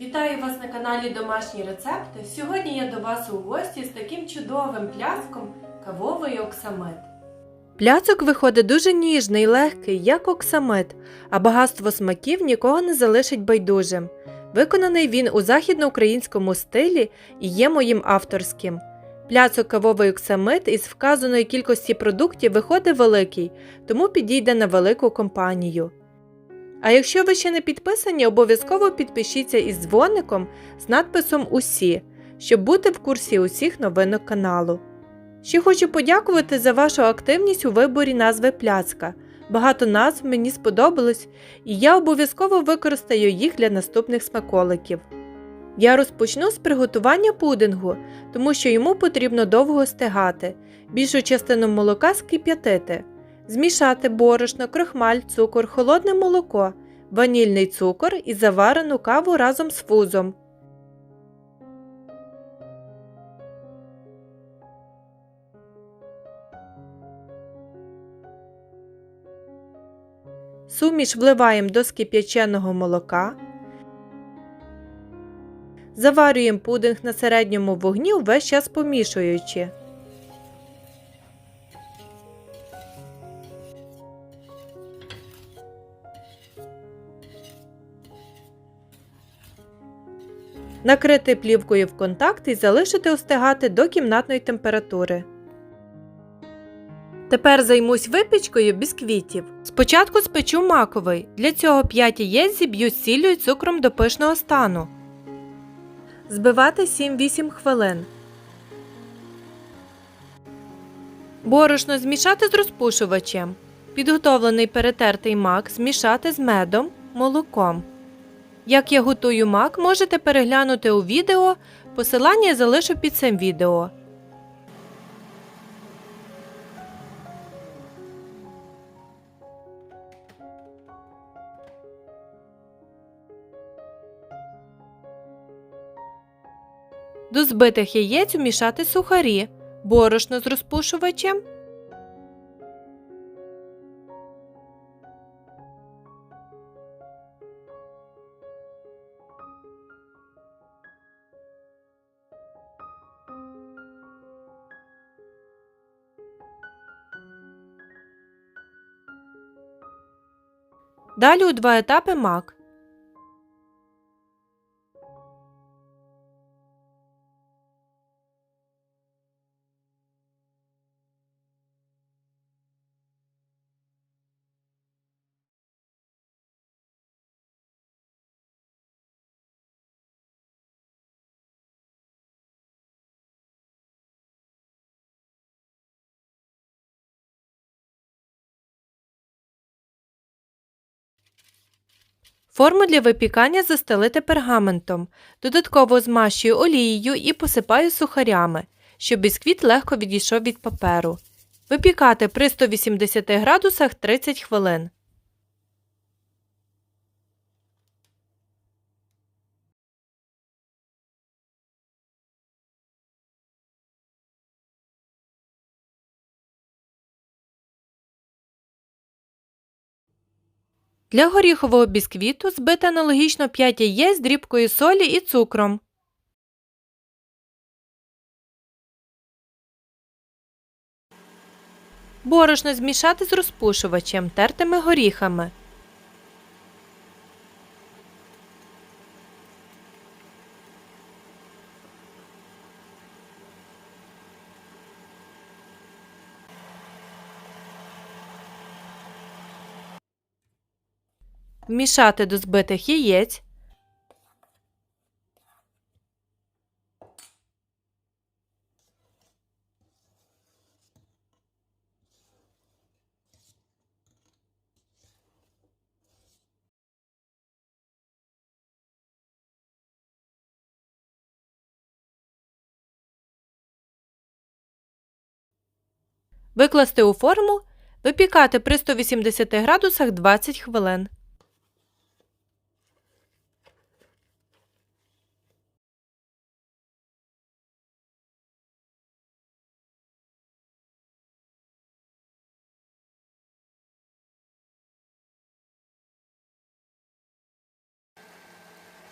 Вітаю вас на каналі Домашні рецепти. Сьогодні я до вас у гості з таким чудовим пляском кавовий оксамит. Пляцок виходить дуже ніжний легкий, як оксамит, а багатство смаків нікого не залишить байдужим. Виконаний він у західноукраїнському стилі і є моїм авторським. Пляцок кавовий оксамит із вказаної кількості продуктів виходить великий, тому підійде на велику компанію. А якщо ви ще не підписані, обов'язково підпишіться із дзвоником з надписом Усі, щоб бути в курсі усіх новинок каналу. Ще хочу подякувати за вашу активність у виборі назви пляцка. Багато назв мені сподобалось, і я обов'язково використаю їх для наступних смаколиків. Я розпочну з приготування пудингу, тому що йому потрібно довго стигати, більшу частину молока скип'ятити. Змішати борошно, крохмаль, цукор, холодне молоко, ванільний цукор і заварену каву разом з фузом. Суміш вливаємо до скип'яченого молока. Заварюємо пудинг на середньому вогні увесь час помішуючи. Накрити плівкою в контакт і залишити остигати до кімнатної температури. Тепер займусь випічкою бісквітів. Спочатку спечу маковий. Для цього 5 яєць зіб'ю з сіллю і цукром до пишного стану. Збивати 7-8 хвилин. Борошно змішати з розпушувачем. Підготовлений перетертий мак змішати з медом, молоком. Як я готую мак, можете переглянути у відео. Посилання залишу під цим відео. До збитих яєць умішати сухарі, борошно з розпушувачем. Далі у два етапи мак. Форму для випікання застелити пергаментом. Додатково змащую олією і посипаю сухарями, щоб бісквіт легко відійшов від паперу. Випікати при 180 градусах 30 хвилин. Для горіхового бісквіту збити аналогічно 5 яєць з дрібкою солі і цукром. Борошно змішати з розпушувачем, тертими горіхами. Вмішати до збитих яєць. Викласти у форму, випікати при 180 градусах 20 хвилин.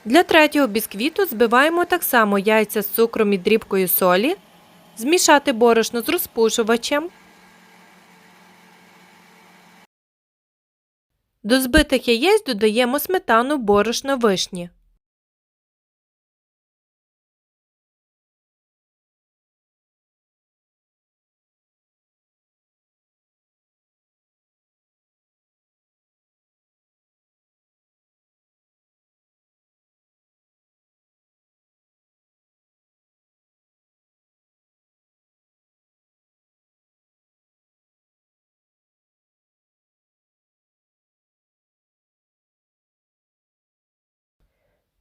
Для третього бісквіту збиваємо так само яйця з цукром і дрібкою солі, змішати борошно з розпушувачем. До збитих яєць додаємо сметану, борошно, вишні.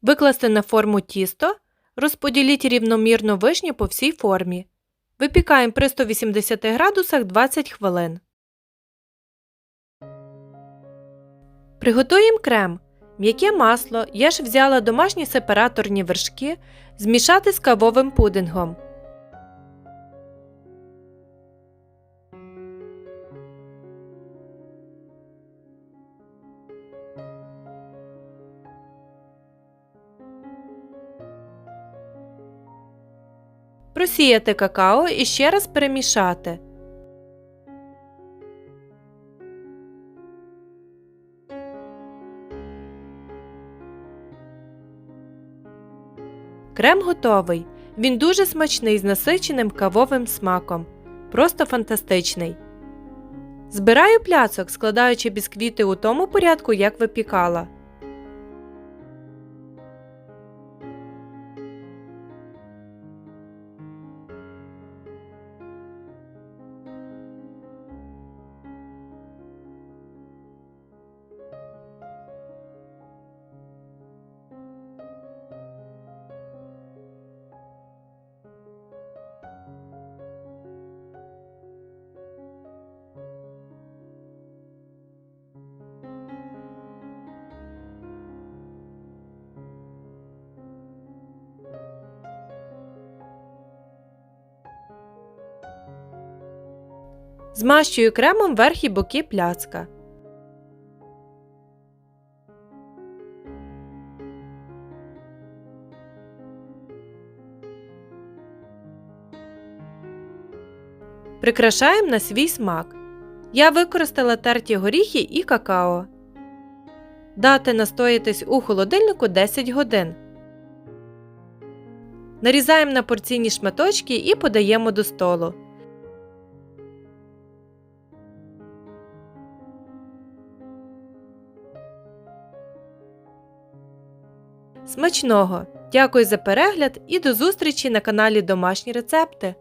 Викласти на форму тісто, розподіліть рівномірно вишні по всій формі. Випікаємо при 180 градусах 20 хвилин. Приготуємо крем. М'яке масло. Я ж взяла домашні сепараторні вершки змішати з кавовим пудингом. Просіяти какао і ще раз перемішати. Крем готовий. Він дуже смачний з насиченим кавовим смаком. Просто фантастичний. Збираю пляцок, складаючи бісквіти у тому порядку, як випікала. Змащую кремом верх боки пляцка. Прикрашаємо на свій смак. Я використала терті горіхи і какао. Дати настоятись у холодильнику 10 годин. Нарізаємо на порційні шматочки і подаємо до столу. Смачного! Дякую за перегляд і до зустрічі на каналі Домашні рецепти.